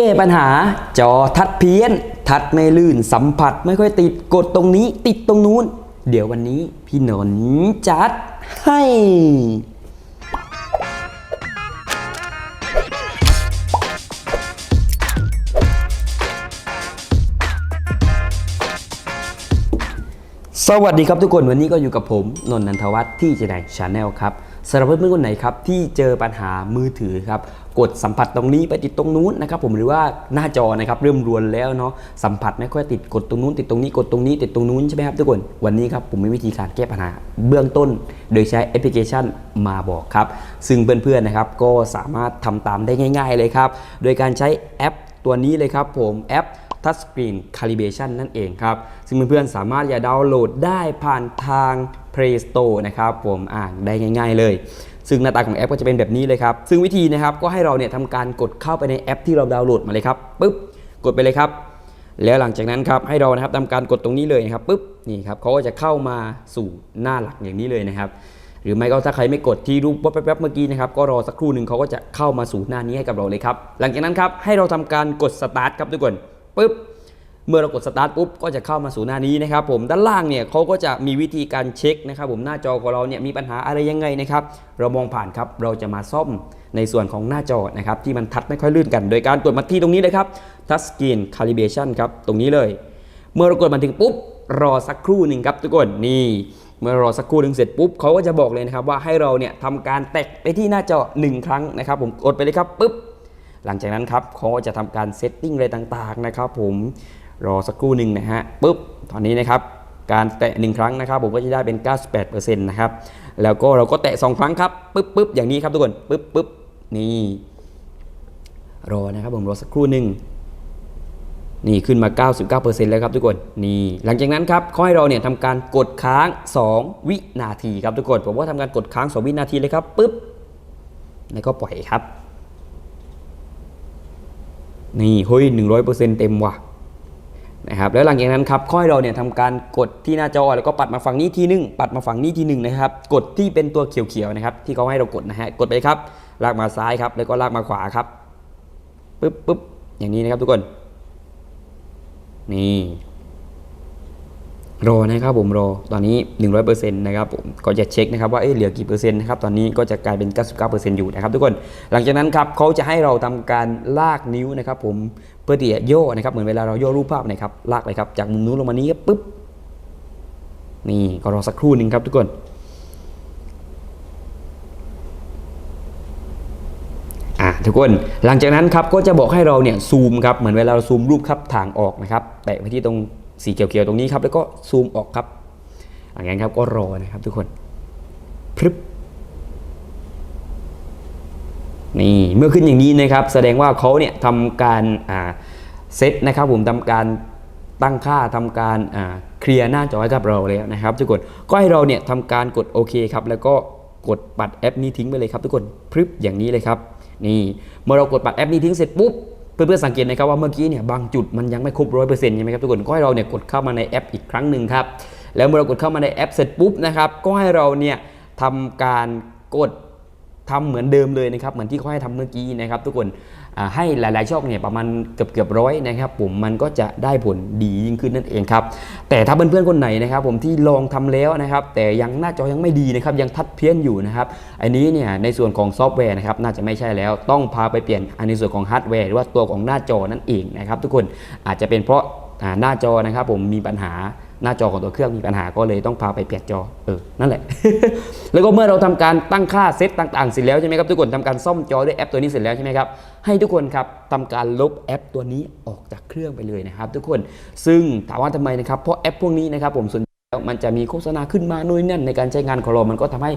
แก้ปัญหาจอทัดเพี้ยน ทัดไม่ลื่นสัมผัสไม่ค่อยติดกดตรงนี้ ติดตรงนู้น เดี๋ยววันนี้พี่นนจัดให้สวัสดีครับทุกคนวันนี้ก็อยู่กับผม นนท์นันทวัฒน์ที่เจไดชาแนลครับ สำหรับเพื่อนๆคนไหนครับที่เจอปัญหามือถือครับกดสัมผัสตรงนี้ไปติดตรงนู้นนะครับผมหรือว่าหน้าจอนะครับเริ่มรวนแล้วเนาะสัมผัสไม่ค่อยติดกดตรงนู้น ติดตรงนี้กดตรงนี้ ติดตรงนู้นใช่ไหมครับทุกคนวันนี้ครับผมมีวิธีการแก้ปัญหาเบื้องต้น โดยใช้แอปพลิเคชันมาบอกครับ ซึ่งเพื่อนๆนะครับก็สามารถทำตามได้ง่าย ๆเลยครับโดยการใช้แอปตัวนี้เลยครับผมแอป Touchscreen Calibration นั่นเองครับซึ่งเพื่อนๆสามารถจะดาวน์โหลดได้ผ่านทาง Play Store นะครับผมอ่านได้ง่าย ๆ เลย ซึ่งหน้าตาของแอปก็จะเป็นแบบนี้เลยครับ ซึ่งวิธีนะครับก็ให้เราเนี่ยทำการกดเข้าไปในแอปที่เราดาวน์โหลดมาเลยครับปุ๊บกดไปเลยครับแล้วหลังจากนั้นครับให้เรานะครับทำการกดตรงนี้เลยนะครับปุ๊บนี่ครับเขาก็จะเข้ามาสู่หน้าหลักอย่างนี้เลยนะครับหรือไม่ก็ถ้าใครไม่กดที่รูปแป๊บๆเมื่อกี้นะครับก็รอสักครู่หนึ่งเขาก็จะเข้ามาสู่หน้านี้ให้กับเราเลยครับหลังจากนั้นครับให้เราทำการกดสตาร์ทครับทุกคนปุ๊บ เมื่อเรากดสตาร์ทปุ๊บก็จะเข้ามาสู่หน้านี้นะครับผมด้านล่างเนี่ยเขาก็จะมีวิธีการเช็คนะครับผมหน้าจอของเราเนี่ยมีปัญหาอะไรยังไงนะครับเรามองผ่านครับเราจะมาซ่อมในส่วนของหน้าจอนะครับที่มันทัดไม่ค่อยลื่นกัน โดยการกดมาที่ตรงนี้เลยครับ Touch Screen Calibration ครับตรงนี้เลย เมื่อเรากดมาถึงปุ๊บรอสักครู่หนึ่งครับทุกคนนี่เมื่อรอสักครู่หนึ่งเสร็จปุ๊บเขาก็จะบอกเลยนะครับว่าให้เราเนี่ยทำการแตะไปที่หน้าจอหนึ่งครั้งนะครับ ผมกดไปเลยครับปุ๊บหลังจากนั้นครับเขาก็จะทำการเซตติ้งอะไรต่างๆนะครับผม รอสักครู่หนึ่งนะฮะปุ๊บตอนนี้นะครับการแตะหนึ่งครั้งนะครับ ผมก็จะได้เป็น 98%นะครับแล้วก็เราก็แตะสองครั้งครับปุ๊บปุ๊บอย่างนี้ครับทุกคนปุ๊บปุ๊บนี่รอนะครับผมรอสักครู่หนึ่งนี่ขึ้นมา 99%แล้วครับทุกคนนี่หลังจากนั้นครับเขาให้เราเนี่ยทำการกดค้าง 2 วินาทีครับทุกคนผมก็ทำการกดค้าง 2 วินาทีเลยครับปุ๊บแล้วก็ปล่อยครับ นี่เฮ้ยหนึ่งร้อยเปอร์เซ็นต์เต็มว่ะ นะครับแล้วหลังจากนั้นครับค่อยเราเนี่ยทำการกดที่หน้าจอแล้วก็ปัดมาฝั่งนี้ทีหนึงปัดมาฝั่งนี้ทีหนึ่งนะครับกดที่เป็นตัวเขียวๆนะครับที่เขาให้เรากดนะฮะกดไปครับลากมาซ้ายครับแล้วก็ลากมาขวาครับปึ๊บปึ๊บอย่างนี้นะครับทุกคนนี่ รอนะครับผมรอตอนนี้ 100%นะครับผมก็จะเช็คนะครับว่าเอ๊ะเหลือกี่เปอร์เซ็นต์นะครับตอนนี้ก็จะกลายเป็น 99%อยู่นะครับทุกคนหลังจากนั้นครับเขาจะให้เราทำการลากนิ้วนะครับผมเพื่อที่จะโย่นะครับเหมือนเวลาเราโย่รูปภาพนะครับลากเลยครับจากมุมนู้นลงมานี้ปุ๊บนี่ก็รอสักครู่หนึ่งครับทุกคนอะทุกคนหลังจากนั้นครับก็จะบอกให้เราเนี่ยซูมครับเหมือนเวลาเราซูมรูปครับทางออกนะครับแตะไปที่ตรง สีเขียวๆตรงนี้ครับ แล้วก็ซูมออกครับหลังจากนั้นครับก็รอนะครับทุกคนพรึบนี่เมื่อขึ้นอย่างนี้นะครับ แสดงว่าเขาเนี่ยทำการเซตนะครับผมทำการตั้งค่าทำการเคลียร์หน้าจอให้กับเราแล้วนะครับทุกคนก็ให้เราเนี่ยทำการกดโอเคครับ แล้วก็กดปัดแอปนี้ทิ้งไปเลยครับ ทุกคนพรึบอย่างนี้เลยครับ นี่เมื่อเรากดปัดแอปนี้ทิ้งเสร็จปุ๊บ เพื่อนๆสังเกตนะครับว่าเมื่อกี้เนี่ยบางจุดมันยังไม่ครบร้อยเปอร์เซ็นต์ใช่ไหมครับทุกคนก็ให้เราเนี่ยกดเข้ามาในแอปอีกครั้งหนึ่งครับแล้วเมื่อเรากดเข้ามาในแอปเสร็จปุ๊บนะครับก็ให้เราเนี่ยทำการกด ทำเหมือนเดิมเลยนะครับเหมือนที่เขาให้ทำเมื่อกี้นะครับ ทุกคนให้หลายๆช่องเนี่ยประมาณเกือบเกือบร้อยนะครับผมมันก็จะได้ผลดียิ่งขึ้นนั่นเองครับแต่ถ้าเพื่อนๆคนไหนนะครับ ผมที่ลองทำแล้วนะครับ แต่ยังหน้าจอยังไม่ดีนะครับยังทัดเพี้ยนอยู่นะครับอันนี้เนี่ยในส่วนของซอฟต์แวร์นะครับน่าจะไม่ใช่แล้วต้องพาไปเปลี่ยนอันในส่วนของฮาร์ดแวร์หรือว่าตัวของหน้าจอนั่นเองนะครับทุกคนอาจจะเป็นเพราะ หน้าจอนะครับผมมีปัญหาหน้าจอของตัวเครื่องมีปัญหาก็เลยต้องพาไปเปลี่ยนจอเออนั่นแหละ แล้วก็เมื่อเราทำการตั้งค่าเซตต่างๆเสร็จแล้วใช่ไหมครับทุกคนทำการซ่อมจอด้วยแอปตัวนี้เสร็จแล้วใช่ไหมครับให้ทุกคนครับทำการลบแอปตัวนี้ออกจากเครื่องไปเลยนะครับ ทุกคนซึ่งถามว่าทำไมนะครับเพราะแอปพวกนี้นะครับผมส่วนใหญ่แล้วมันจะมีโฆษณาขึ้นมานู่นนั่นในการใช้งานของเรา มันก็ทำให้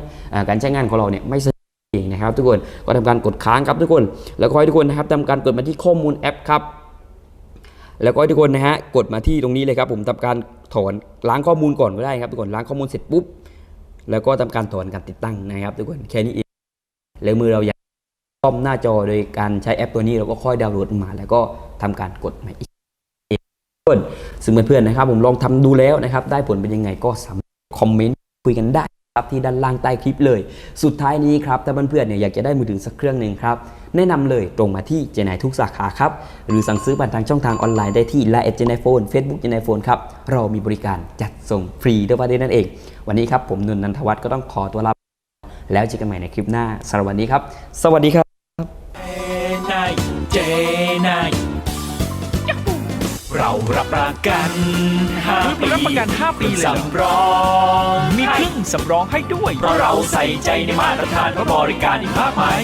การใช้งานของเราเนี่ยไม่สะดวกนะครับ ทุกคนก็ทำการกดค้างครับทุกคน แล้วก็ให้ทุกคนนะครับทำการกดมาที่ข้อมูลแอปครับ แล้วก็ทุกคนนะฮะกดมาที่ตรงนี้เลยครับผมทำการถอนล้างข้อมูลก่อนก็ได้ครับทุกคนล้างข้อมูลเสร็จปุ๊บ แล้วก็ทำการถอนการติดตั้งนะครับ ทุกคนแค่นี้เองแล้วมือเราอยากซ่อมหน้าจอโดยการใช้แอปตัวนี้เราก็ค่อยดาวน์โหลดมา แล้วก็ทำการกดมาอีกทุกคนซึ่งเพื่อนๆนะครับ ผมลองทำดูแล้วนะครับ ได้ผลเป็นยังไงก็สามารถคอมเมนต์คุยกันได้ ครับที่ด้านล่างใต้คลิปเลย สุดท้ายนี้ครับถ้าเพื่อนๆเนี่ยอยากจะได้มือถือสักเครื่องหนึ่งครับ แนะนำเลยตรงมาที่เจนายทุกสาขาครับ หรือสั่งซื้อผ่านทางช่องทางออนไลน์ได้ที่ไลน์เจนายโฟนเฟซบุ๊กเจนายโฟนครับ เรามีบริการจัดส่งฟรีด้วยประเด็นนั่นเอง วันนี้ครับผมนนท์นันทวัฒน์ก็ต้องขอตัวลาแล้วเจอกันใหม่ในคลิปหน้าสำหรับวันนี้ครับ สวัสดีครับ เรารับประกันห้าปีรับประกัน 5 ปีเลยเหรอ สำรองมีเครื่องสำรองให้ด้วย เพราะเราใส่ใจในมาตรฐานและบริการอีกมากมาย